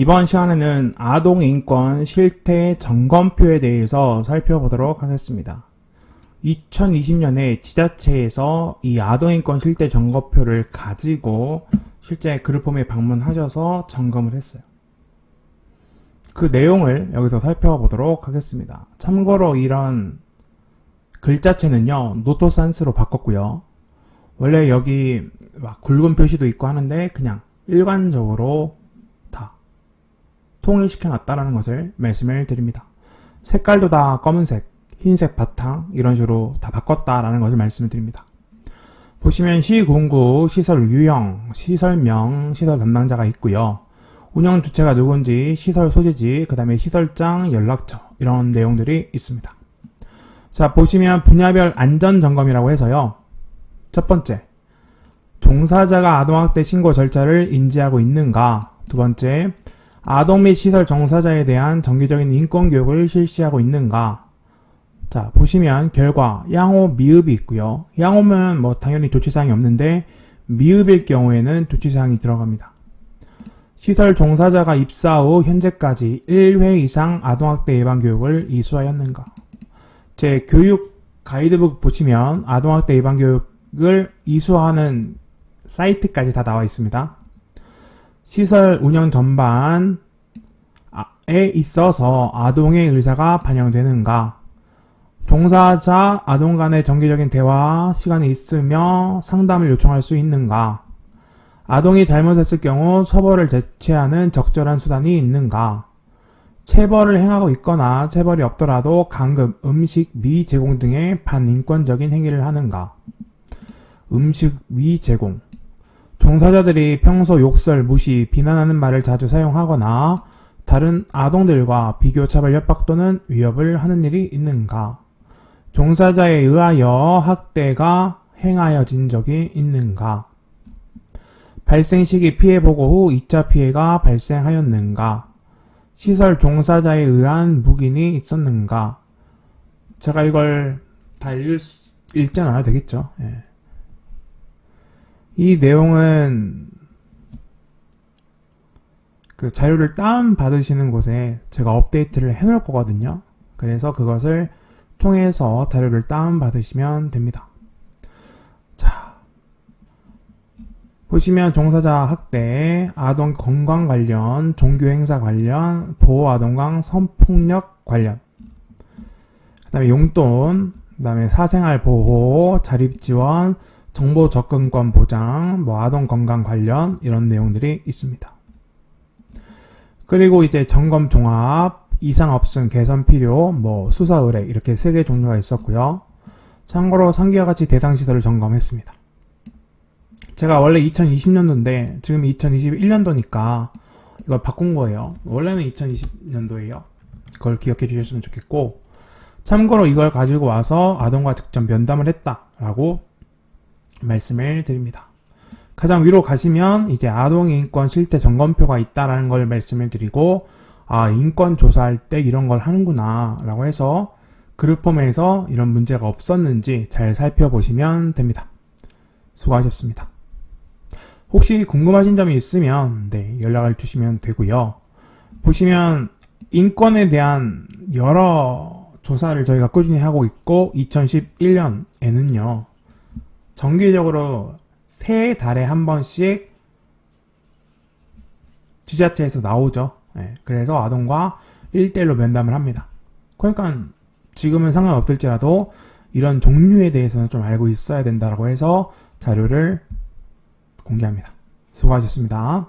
이번 시간에는 아동인권 실태 점검표에 대해서 살펴보도록 하겠습니다. 2020년에 지자체에서 이 아동인권 실태 점검표를 가지고 실제 그룹홈에 방문하셔서 점검을 했어요. 그 내용을 여기서 살펴보도록 하겠습니다. 참고로 이런 글자체는요, 노토산스로 바꿨고요. 원래 여기 막 굵은 표시도 있고 하는데 그냥 일관적으로 다 통일시켜 놨다라는 것을 말씀을 드립니다. 색깔도 다 검은색, 흰색 바탕 이런 식으로 다 바꿨다라는 것을 말씀을 드립니다. 보시면 시군구 시설 유형, 시설명, 시설 담당자가 있고요. 운영 주체가 누군지, 시설 소재지, 그 다음에 시설장, 연락처 이런 내용들이 있습니다. 자 보시면 분야별 안전 점검이라고 해서요. 첫 번째, 종사자가 아동학대 신고 절차를 인지하고 있는가? 두 번째, 아동 및 시설 종사자에 대한 정기적인 인권 교육을 실시하고 있는가? 자, 보시면 결과, 양호, 미흡이 있고요. 양호면 뭐 당연히 조치사항이 없는데, 미흡일 경우에는 조치사항이 들어갑니다. 시설 종사자가 입사 후 현재까지 1회 이상 아동학대 예방 교육을 이수하였는가? 제 교육 가이드북 보시면 아동학대 예방 교육을 이수하는 사이트까지 다 나와 있습니다. 시설 운영 전반에 있어서 아동의 의사가 반영되는가? 종사자 아동 간의 정기적인 대화 시간이 있으며 상담을 요청할 수 있는가? 아동이 잘못했을 경우 처벌을 대체하는 적절한 수단이 있는가? 체벌을 행하고 있거나 체벌이 없더라도 강급, 음식 미 제공 등의 반인권적인 행위를 하는가? 음식 미 제공. 종사자들이 평소 욕설, 무시, 비난하는 말을 자주 사용하거나 다른 아동들과 비교 차별 협박 또는 위협을 하는 일이 있는가? 종사자에 의하여 학대가 행하여진 적이 있는가? 발생 시기 피해 보고 후 2차 피해가 발생하였는가? 시설 종사자에 의한 묵인이 있었는가? 제가 이걸 다 수, 읽지 않아도 되겠죠. 예. 이 내용은 그 자료를 다운 받으시는 곳에 제가 업데이트를 해 놓을 거거든요. 그래서 그것을 통해서 자료를 다운 받으시면 됩니다. 자. 보시면 종사자 학대, 아동 건강 관련, 종교 행사 관련, 보호 아동강 성폭력 관련, 그 다음에 용돈, 그 다음에 사생활 보호, 자립 지원, 정보 접근권 보장, 뭐 아동 건강 관련 이런 내용들이 있습니다. 그리고 이제 점검 종합, 이상 없음 개선 필요, 뭐 수사 의뢰 이렇게 세 개 종류가 있었고요. 참고로 상기와 같이 대상 시설을 점검했습니다. 제가 원래 2020년도인데 지금 2021년도니까 이걸 바꾼 거예요. 원래는 2020년도예요. 그걸 기억해 주셨으면 좋겠고 참고로 이걸 가지고 와서 아동과 직접 면담을 했다라고 말씀을 드립니다. 가장 위로 가시면 이제 아동 인권 실태 점검표가 있다라는 걸 말씀을 드리고 아 인권 조사할 때 이런 걸 하는구나 라고 해서 그룹홈에서 이런 문제가 없었는지 잘 살펴보시면 됩니다. 수고하셨습니다. 혹시 궁금하신 점이 있으면 네, 연락을 주시면 되고요. 보시면 인권에 대한 여러 조사를 저희가 꾸준히 하고 있고 2011년에는요. 정기적으로 세 달에 한 번씩 지자체에서 나오죠. 네, 그래서 아동과 1대1로 면담을 합니다. 그러니까 지금은 상관없을지라도 이런 종류에 대해서는 좀 알고 있어야 된다고 해서 자료를 공개합니다. 수고하셨습니다.